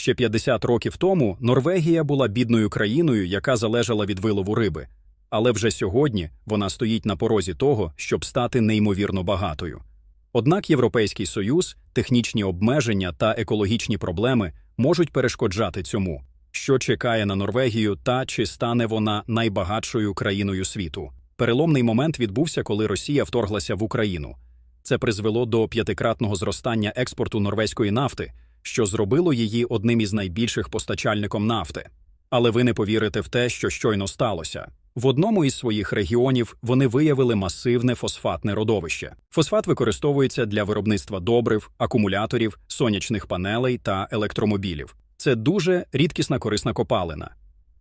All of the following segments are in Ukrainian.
Ще 50 років тому Норвегія була бідною країною, яка залежала від вилову риби. Але вже сьогодні вона стоїть на порозі того, щоб стати неймовірно багатою. Однак Європейський Союз, технічні обмеження та екологічні проблеми можуть перешкоджати цьому, що чекає на Норвегію та чи стане вона найбагатшою країною світу. Переломний момент відбувся, коли Росія вторглася в Україну. Це призвело до п'ятикратного зростання експорту норвезької нафти, що зробило її одним із найбільших постачальником нафти. Але ви не повірите в те, що щойно сталося. В одному із своїх регіонів вони виявили масивне фосфатне родовище. Фосфат використовується для виробництва добрив, акумуляторів, сонячних панелей та електромобілів. Це дуже рідкісна корисна копалина.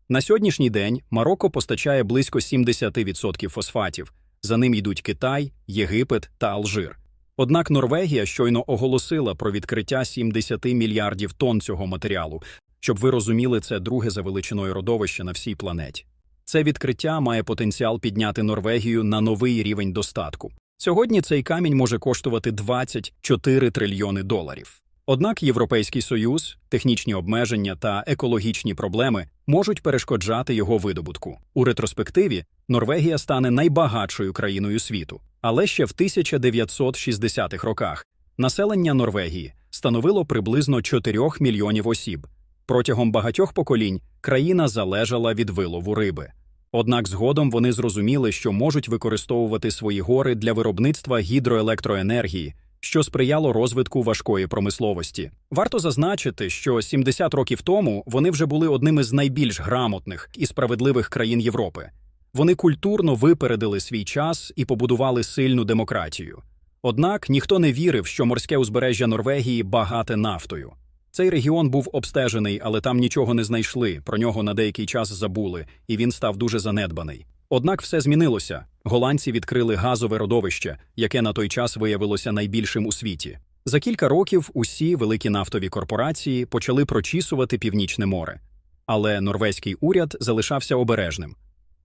На сьогоднішній день Марокко постачає близько 70% фосфатів. За ним йдуть Китай, Єгипет та Алжир. Однак Норвегія щойно оголосила про відкриття 70 мільярдів тонн цього матеріалу. Щоб ви розуміли, це друге за величиною родовище на всій планеті. Це відкриття має потенціал підняти Норвегію на новий рівень достатку. Сьогодні цей камінь може коштувати 24 трильйони доларів. Однак Європейський Союз, технічні обмеження та екологічні проблеми можуть перешкоджати його видобутку. У ретроспективі Норвегія стане найбагатшою країною світу. Але ще в 1960-х роках населення Норвегії становило приблизно 4 мільйонів осіб. Протягом багатьох поколінь країна залежала від вилову риби. Однак згодом вони зрозуміли, що можуть використовувати свої гори для виробництва гідроелектроенергії, що сприяло розвитку важкої промисловості. Варто зазначити, що 70 років тому вони вже були одним із найбільш грамотних і справедливих країн Європи. Вони культурно випередили свій час і побудували сильну демократію. Однак ніхто не вірив, що морське узбережжя Норвегії багате нафтою. Цей регіон був обстежений, але там нічого не знайшли, про нього на деякий час забули, і він став дуже занедбаний. Однак все змінилося. Голландці відкрили газове родовище, яке на той час виявилося найбільшим у світі. За кілька років усі великі нафтові корпорації почали прочісувати північне море. Але норвезький уряд залишався обережним.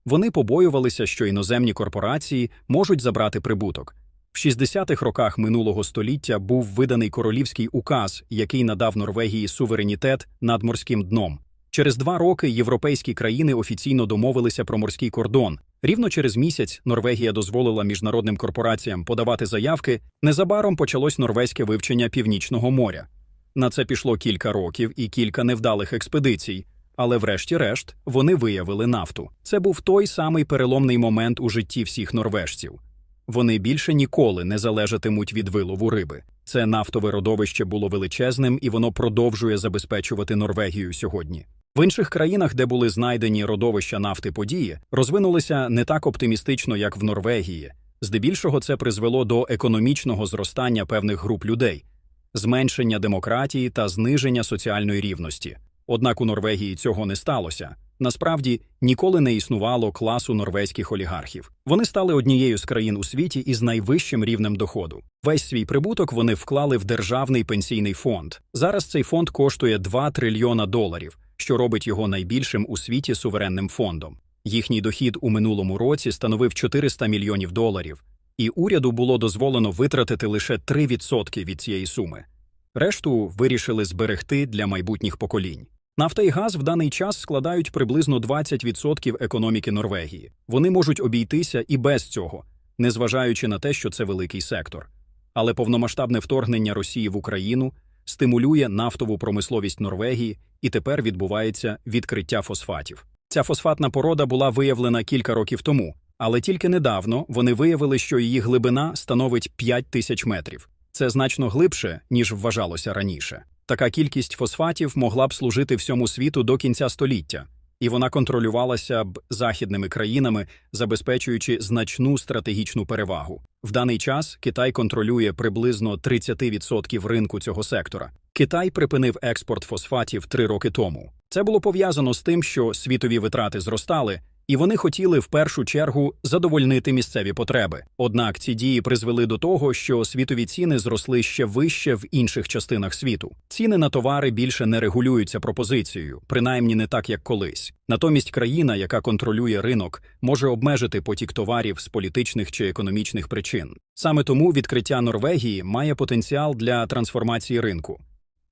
Вони побоювалися, що іноземні корпорації можуть забрати прибуток. В 60-х роках минулого століття був виданий королівський указ, який надав Норвегії суверенітет над морським дном. Через два роки європейські країни офіційно домовилися про морський кордон. Рівно через місяць Норвегія дозволила міжнародним корпораціям подавати заявки. Незабаром почалось норвезьке вивчення Північного моря. На це пішло кілька років і кілька невдалих експедицій. Але, врешті-решт, вони виявили нафту. Це був той самий переломний момент у житті всіх норвежців. Вони більше ніколи не залежатимуть від вилову риби. Це нафтове родовище було величезним і воно продовжує забезпечувати Норвегію сьогодні. В інших країнах, де були знайдені родовища нафти події, розвинулися не так оптимістично, як в Норвегії. Здебільшого це призвело до економічного зростання певних груп людей, зменшення демократії та зниження соціальної рівності. Однак у Норвегії цього не сталося. Насправді ніколи не існувало класу норвезьких олігархів. Вони стали однією з країн у світі із найвищим рівнем доходу. Весь свій прибуток вони вклали в державний пенсійний фонд. Зараз цей фонд коштує 2 трильйона доларів, що робить його найбільшим у світі суверенним фондом. Їхній дохід у минулому році становив 400 мільйонів доларів, і уряду було дозволено витратити лише 3% від цієї суми. Решту вирішили зберегти для майбутніх поколінь. Нафта і газ в даний час складають приблизно 20% економіки Норвегії. Вони можуть обійтися і без цього, незважаючи на те, що це великий сектор. Але повномасштабне вторгнення Росії в Україну стимулює нафтову промисловість Норвегії, і тепер відбувається відкриття фосфатів. Ця фосфатна порода була виявлена кілька років тому, але тільки недавно вони виявили, що її глибина становить 5 тисяч метрів. Це значно глибше, ніж вважалося раніше. Така кількість фосфатів могла б служити всьому світу до кінця століття, і вона контролювалася б західними країнами, забезпечуючи значну стратегічну перевагу. В даний час Китай контролює приблизно 30% ринку цього сектора. Китай припинив експорт фосфатів три роки тому. Це було пов'язано з тим, що світові витрати зростали, і вони хотіли в першу чергу задовольнити місцеві потреби. Однак ці дії призвели до того, що світові ціни зросли ще вище в інших частинах світу. Ціни на товари більше не регулюються пропозицією, принаймні не так, як колись. Натомість країна, яка контролює ринок, може обмежити потік товарів з політичних чи економічних причин. Саме тому відкриття Норвегії має потенціал для трансформації ринку.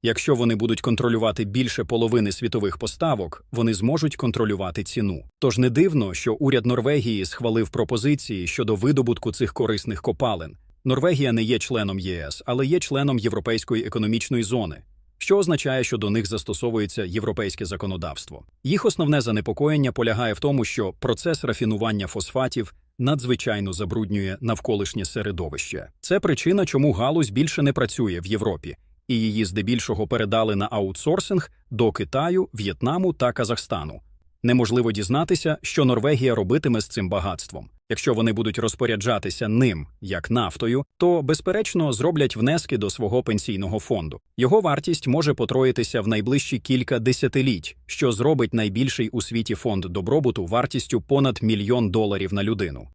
Якщо вони будуть контролювати більше половини світових поставок, вони зможуть контролювати ціну. Тож не дивно, що уряд Норвегії схвалив пропозиції щодо видобутку цих корисних копалин. Норвегія не є членом ЄС, але є членом Європейської економічної зони, що означає, що до них застосовується європейське законодавство. Їх основне занепокоєння полягає в тому, що процес рафінування фосфатів надзвичайно забруднює навколишнє середовище. Це причина, чому галузь більше не працює в Європі, і її здебільшого передали на аутсорсинг до Китаю, В'єтнаму та Казахстану. Неможливо дізнатися, що Норвегія робитиме з цим багатством. Якщо вони будуть розпоряджатися ним як нафтою, то безперечно зроблять внески до свого пенсійного фонду. Його вартість може потроїтися в найближчі кілька десятиліть, що зробить найбільший у світі фонд добробуту вартістю понад мільйон доларів на людину.